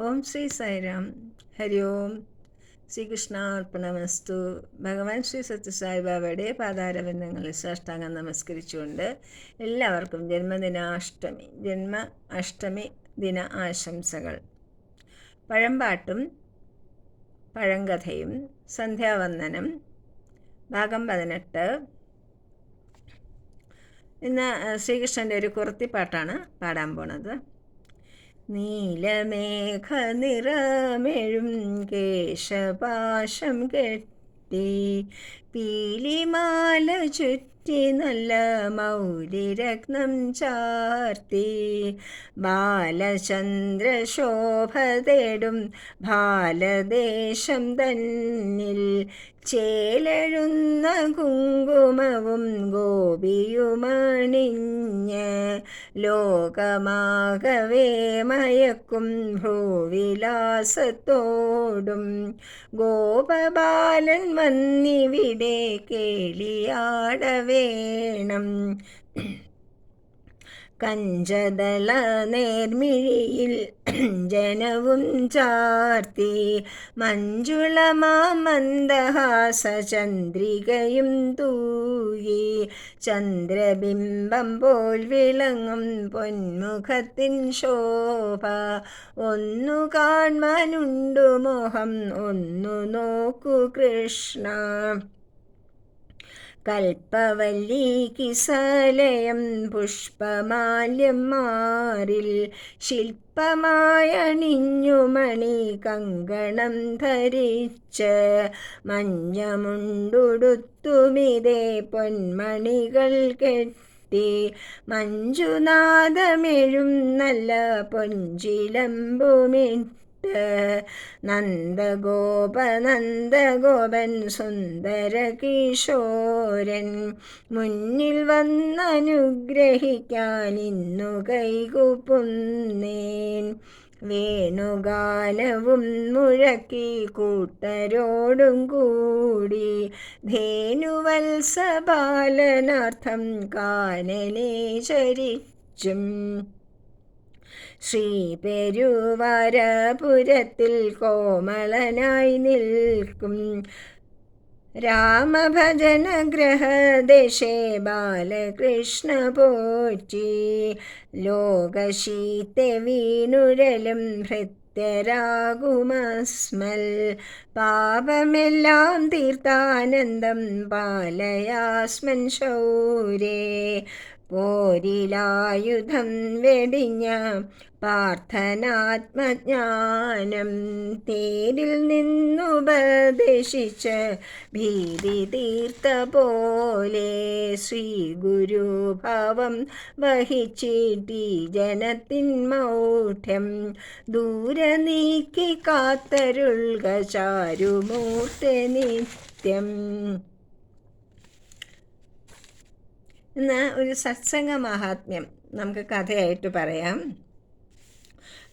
ഓം ശ്രീ സായിരാം. ഹരി ഓം. ശ്രീകൃഷ്ണാർപ്പണമസ്തു ഭഗവാൻ ശ്രീ സത്യസായിബാബയുടെ പാതാരബന്ധങ്ങളിൽ സാഷ്ടാംഗം നമസ്കരിച്ചുകൊണ്ട് എല്ലാവർക്കും ജന്മദിനാഷ്ടമി ജന്മ അഷ്ടമി ദിന ആശംസകൾ. പഴമ്പാട്ടും പഴങ്കഥയും സന്ധ്യാവന്ദനം ഭാഗം പതിനെട്ട്. ഇന്ന് ശ്രീകൃഷ്ണന്റെ ഒരു കുർത്തിപ്പാട്ടാണ് പാടാൻ പോണത്. നീലമേഘ നിറമെഴും കേശപാശം കെട്ടി പീലിമാല ചുറ്റി നല്ല മൗലിരത്നം ചാർത്തി. ബാലചന്ദ്രശോഭ തേടും ബാലദേശം തന്നിൽ. ചേലഴുന്ന കുങ്കുമവും ഗോപിയുമണിഞ്ഞ് ലോകമാകവേ മയക്കും ഭ്രൂവിലാസത്തോടും. ഗോപബാലൻ വന്നിവിടെ കേളിയാടവേണം കഞ്ചതല നേർമിഴിയിൽ ജനവും ചാർത്തി മഞ്ജുളമാ തൂകി ചന്ദ്രബിംബം പോൽ വിളങ്ങും പൊന്മുഖത്തിൻ ശോഭ. ഒന്നു കാൺമാനുണ്ടു മോഹം ഒന്നു നോക്കു കൃഷ്ണ. കൽപ്പവല്ലി കിസലയം പുഷ്പമാല്യം മാറിൽ ശില്പമായണിഞ്ഞു മണി കങ്കണം ധരിച്ച് മഞ്ഞമുണ്ടുടുത്തുമിതേ പൊന്മണികൾ കെട്ടി മഞ്ജുനാഥമെഴും നല്ല പൊഞ്ചിലമ്പുമിട്ട് നന്ദഗോപ നന്ദഗോപൻ സുന്ദര കിശോരൻ മുന്നിൽ വന്നനുഗ്രഹിക്കാൻ ഇന്നു കൈകുപ്പുന്നേൻ. വേണുഗാനവും മുഴക്കി കൂട്ടരോടും കൂടി ധേനുവത്സപാലനാർത്ഥം കാനനെ ചരിച്ചും ശ്രീപെരുവാരപുരത്തിൽ കോമളനായി നിൽക്കും. രാമഭജനഗ്രഹദേശേ ബാലകൃഷ്ണ പോറ്റി. ലോകശീത്തെ വീണുരലും ഭൃത്യരാകുമസ്മൽ. പാപമെല്ലാം തീർത്ഥാനന്ദം പാലയാസ്മൻ ശൗരേ പോരിലായുധം വെടിഞ്ഞ പാർത്ഥനാത്മജ്ഞാനം തേരിൽ നിന്നുപദേശിച്ച് ഭീതി തീർത്ത പോലെ ശ്രീ ഗുരുഭാവം വഹിച്ചിട്ടി ജനത്തിൻ മൗഢ്യം ദൂരെ നീക്കി കാത്തരുൾക ചാരുമൂർത്തി നിത്യം. ഇന്ന് ഒരു സത്സംഗ മഹാത്മ്യം. നമുക്ക് കഥയായിട്ട് പറയാം.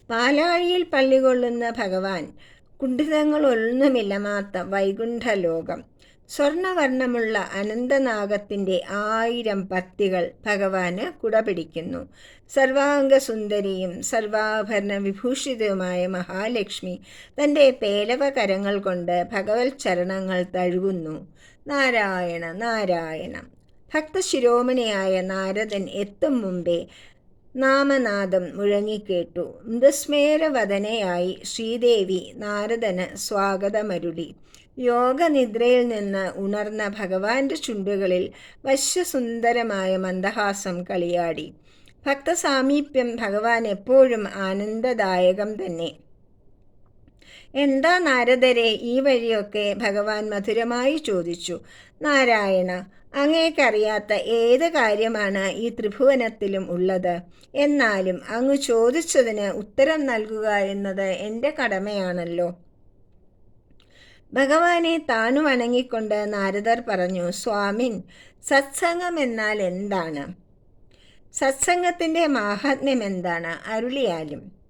പാലാഴിയിൽ പള്ളികൊള്ളുന്ന ഭഗവാൻ കുണ്ഠിതങ്ങളൊന്നുമില്ലമാത്ത വൈകുണ്ഠ ലോകം സ്വർണവർണമുള്ള അനന്തനാഗത്തിന്റെ ആയിരം പത്തികൾ ഭഗവാന് കുടപിടിക്കുന്നു. സർവാംഗസുന്ദരിയും സർവാഭരണ വിഭൂഷിതവുമായ മഹാലക്ഷ്മി തന്റെ പേലവ കരങ്ങൾ കൊണ്ട് ഭഗവത് ചരണങ്ങൾ തഴുകുന്നു. നാരായണ നാരായണ. ഭക്തശിരോമണിയായ നാരദൻ എത്തും മുമ്പേ നാമനാദം മുഴങ്ങിക്കേട്ടു. മൃസ്മേരവദനയായി ശ്രീദേവി നാരദന് സ്വാഗതമരുളി. യോഗനിദ്രയിൽ നിന്ന് ഉണർന്ന ഭഗവാന്റെ ചുണ്ടുകളിൽ വശ്യസുന്ദരമായ മന്ദഹാസം കളിയാടി. ഭക്തസാമീപ്യം ഭഗവാൻ എപ്പോഴും ആനന്ദദായകം തന്നെ. എന്താ നാരദരെ ഈ വഴിയൊക്കെ ഭഗവാൻ മധുരമായി ചോദിച്ചു. നാരായണ അങ്ങേക്കറിയാത്ത ഏത് കാര്യമാണ് ഈ ത്രിഭുവനത്തിലും ഉള്ളത്? എന്നാലും അങ്ങ് ചോദിച്ചതിന് ഉത്തരം നൽകുക എന്നത് എന്റെ കടമയാണല്ലോ. ഭഗവാനെ താനു വണങ്ങിക്കൊണ്ട് നാരദർ പറഞ്ഞു സ്വാമിൻ സത്സംഗം എന്നാൽ എന്താണ്? സത്സംഗത്തിന്റെ മാഹാത്മ്യം എന്താണ്? അരുളിയാലും.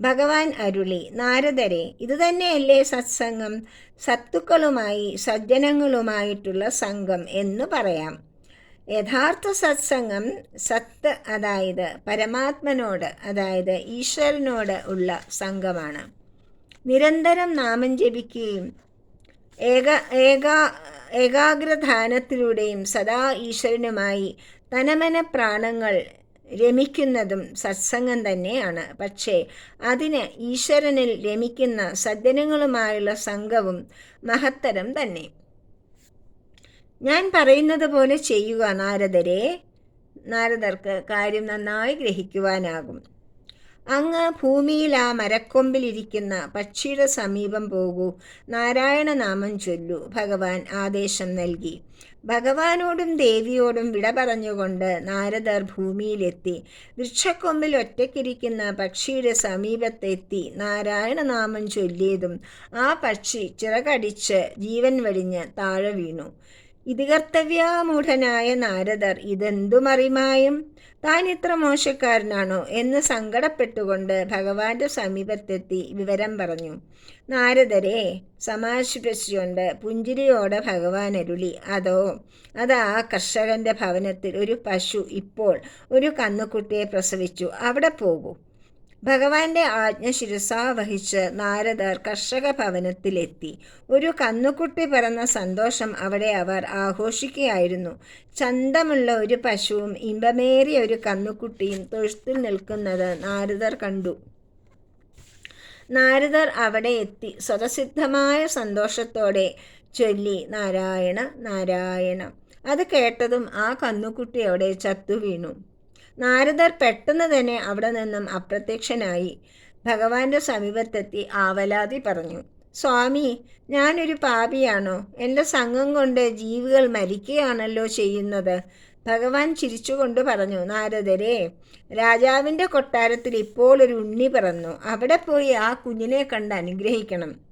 ഭഗവാൻ അരുളി നാരദരെ ഇതുതന്നെയല്ലേ സത്സംഗം? സത്തുക്കളുമായി സജ്ജനങ്ങളുമായിട്ടുള്ള സംഘം എന്ന് പറയാം. യഥാർത്ഥ സത്സംഗം സത്ത് അതായത് പരമാത്മനോട് അതായത് ഈശ്വരനോട് ഉള്ള സംഘമാണ്. നിരന്തരം നാമം ജപിക്കുകയും ഏക ഏകാ ഏകാഗ്രധാനത്തിലൂടെയും സദാ ഈശ്വരനുമായി തനമന പ്രാണങ്ങൾ രമിക്കുന്നതും സത്സംഗം തന്നെയാണ്. പക്ഷേ അതിന് ഈശ്വരനിൽ രമിക്കുന്ന സജ്ജനങ്ങളുമായുള്ള സംഘവും മഹത്തരം തന്നെ. ഞാൻ പറയുന്നത് പോലെ ചെയ്യുക നാരദരെ. നാരദർക്ക് കാര്യം നന്നായി ഗ്രഹിക്കുവാനാകും. അങ്ങ് ഭൂമിയിൽ ആ മരക്കൊമ്പിലിരിക്കുന്ന പക്ഷിയുടെ സമീപം പോകൂ. നാരായണ നാമം ചൊല്ലു. ഭഗവാൻ ആദേശം നൽകി. ഭഗവാനോടും ദേവിയോടും വിട പറഞ്ഞുകൊണ്ട് നാരദർ ഭൂമിയിലെത്തി. വൃക്ഷക്കൊമ്പിൽ ഒറ്റയ്ക്കിരിക്കുന്ന പക്ഷിയുടെ സമീപത്തെത്തി നാരായണ നാമം ചൊല്ലിയതും ആ പക്ഷി ചിറകടിച്ച് ജീവൻ വെടിഞ്ഞ് താഴെ വീണു. ഇതികർത്തവ്യാമൂഢനായ നാരദർ ഇതെന്തു മറിമായും? താൻ ഇത്ര മോശക്കാരനാണോ എന്ന് സങ്കടപ്പെട്ടുകൊണ്ട് ഭഗവാന്റെ സമീപത്തെത്തി വിവരം പറഞ്ഞു. നാരദരെ സമാശ്വസിച്ചുകൊണ്ട് പുഞ്ചിരിയോടെ ഭഗവാൻ അരുളി അതോ അതാ കർഷകന്റെ ഭവനത്തിൽ ഒരു പശു ഇപ്പോൾ ഒരു കന്നുകുട്ടിയെ പ്രസവിച്ചു. അവിടെ പോകൂ. ഭഗവാന്റെ ആജ്ഞ ശിരസാ വഹിച്ച് നാരദർ കർഷക ഭവനത്തിലെത്തി. ഒരു കന്നുകുട്ടി പിറന്ന സന്തോഷം അവിടെ അവർ ആഘോഷിക്കുകയായിരുന്നു. ചന്തമുള്ള ഒരു പശുവും ഇമ്പമേറിയ ഒരു കന്നുകുട്ടിയും തൊഴുത്തിൽ നിൽക്കുന്നത് നാരദർ കണ്ടു. നാരദർ അവിടെ എത്തി. സ്വതസിദ്ധമായ സന്തോഷത്തോടെ ചൊല്ലി നാരായണ നാരായണ. അത് കേട്ടതും ആ കന്നുകുട്ടി അവിടെ ചത്തു വീണു നാരദർ പെട്ടെന്ന് തന്നെ അവിടെ നിന്നും അപ്രത്യക്ഷനായി ഭഗവാന്റെ സമീപത്തെത്തി ആവലാതി പറഞ്ഞു സ്വാമി ഞാനൊരു പാപിയാണോ? എന്റെ സംഘം കൊണ്ട് ജീവികൾ മരിക്കുകയാണല്ലോ ചെയ്യുന്നത്. ഭഗവാൻ ചിരിച്ചുകൊണ്ട് പറഞ്ഞു നാരദരെ രാജാവിന്റെ കൊട്ടാരത്തിൽ ഇപ്പോൾ ഒരു ഉണ്ണി പിറന്നു. അവിടെ പോയി ആ കുഞ്ഞിനെ കണ്ട് അനുഗ്രഹിക്കണം.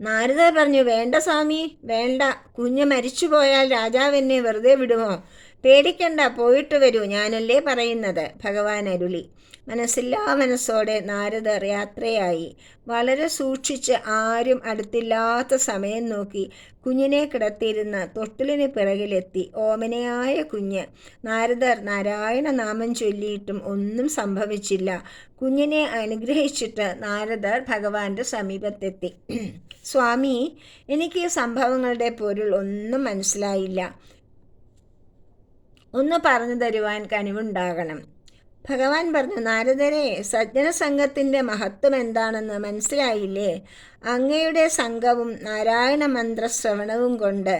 നാരദർ പറഞ്ഞു വേണ്ട സ്വാമി വേണ്ട. കുഞ്ഞ് മരിച്ചു പോയാൽ രാജാവ് എന്നെ വെറുതെ വിടുമോ? പേടിക്കണ്ട പോയിട്ട് വരൂ ഞാനല്ലേ പറയുന്നത്. ഭഗവാൻ അരുളി. മനസ്സില്ലാ മനസ്സോടെ നാരദർ യാത്രയായി. വളരെ സൂക്ഷിച്ച് ആരും അടുത്തില്ലാത്ത സമയം നോക്കി കുഞ്ഞിനെ കിടത്തിയിരുന്ന തൊട്ടിലിന് പിറകിലെത്തി. ഓമനയായ കുഞ്ഞ്. നാരദർ നാരായണ നാമം ചൊല്ലിയിട്ടും ഒന്നും സംഭവിച്ചില്ല. കുഞ്ഞിനെ അനുഗ്രഹിച്ചിട്ട് നാരദർ ഭഗവാന്റെ സമീപത്തെത്തി. സ്വാമി എനിക്ക് സംഭവങ്ങളുടെ പൊരുൾ ഒന്നും മനസ്സിലായില്ല. ഒന്ന് പറഞ്ഞു തരുവാൻ കനിവുണ്ടാകണം. ഭഗവാൻ പറഞ്ഞു നാരദരെ സജ്ജന സംഘത്തിന്റെ മഹത്വം എന്താണെന്ന് മനസ്സിലായില്ലേ? അങ്ങയുടെ സംഘവും നാരായണ മന്ത്രശ്രവണവും കൊണ്ട്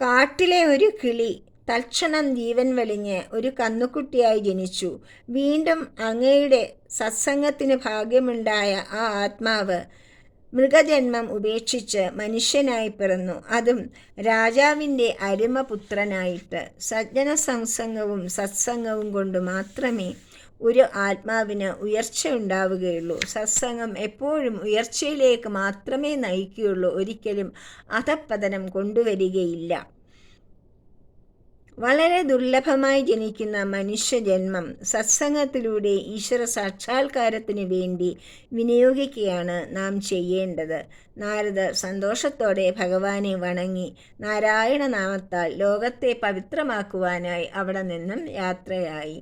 കാട്ടിലെ ഒരു കിളി തൽക്ഷണം ജീവൻ വെളിഞ്ഞ് ഒരു കന്നുകുട്ടിയായി ജനിച്ചു. വീണ്ടും അങ്ങയുടെ സത്സംഗത്തിന് ഭാഗ്യമുണ്ടായ ആ ആത്മാവ് മൃഗജന്മം ഉപേക്ഷിച്ച് മനുഷ്യനായി പിറന്നു. അതും രാജാവിന്റെ അരുമപുത്രനായിട്ട്. സജ്ജന സംസംഗവും സത്സംഗവും കൊണ്ട് മാത്രമേ ഒരു ആത്മാവിന് ഉയർച്ച ഉണ്ടാവുകയുള്ളൂ. സത്സംഗം എപ്പോഴും ഉയർച്ചയിലേക്ക് മാത്രമേ നയിക്കുകയുള്ളൂ. ഒരിക്കലും അധപ്പതനം കൊണ്ടുവരികയില്ല. വളരെ ദുർലഭമായി ജനിക്കുന്ന മനുഷ്യജന്മം സത്സംഗത്തിലൂടെ ഈശ്വര സാക്ഷാത്കാരത്തിന് വേണ്ടി വിനിയോഗിക്കുകയാണ് നാം ചെയ്യേണ്ടത്. നാരദ സന്തോഷത്തോടെ ഭഗവാനെ വണങ്ങി നാരായണ നാമത്താൽ ലോകത്തെ പവിത്രമാക്കുവാനായി അവിടെ നിന്നും യാത്രയായി.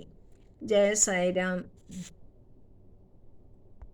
ജയ സായിരാം.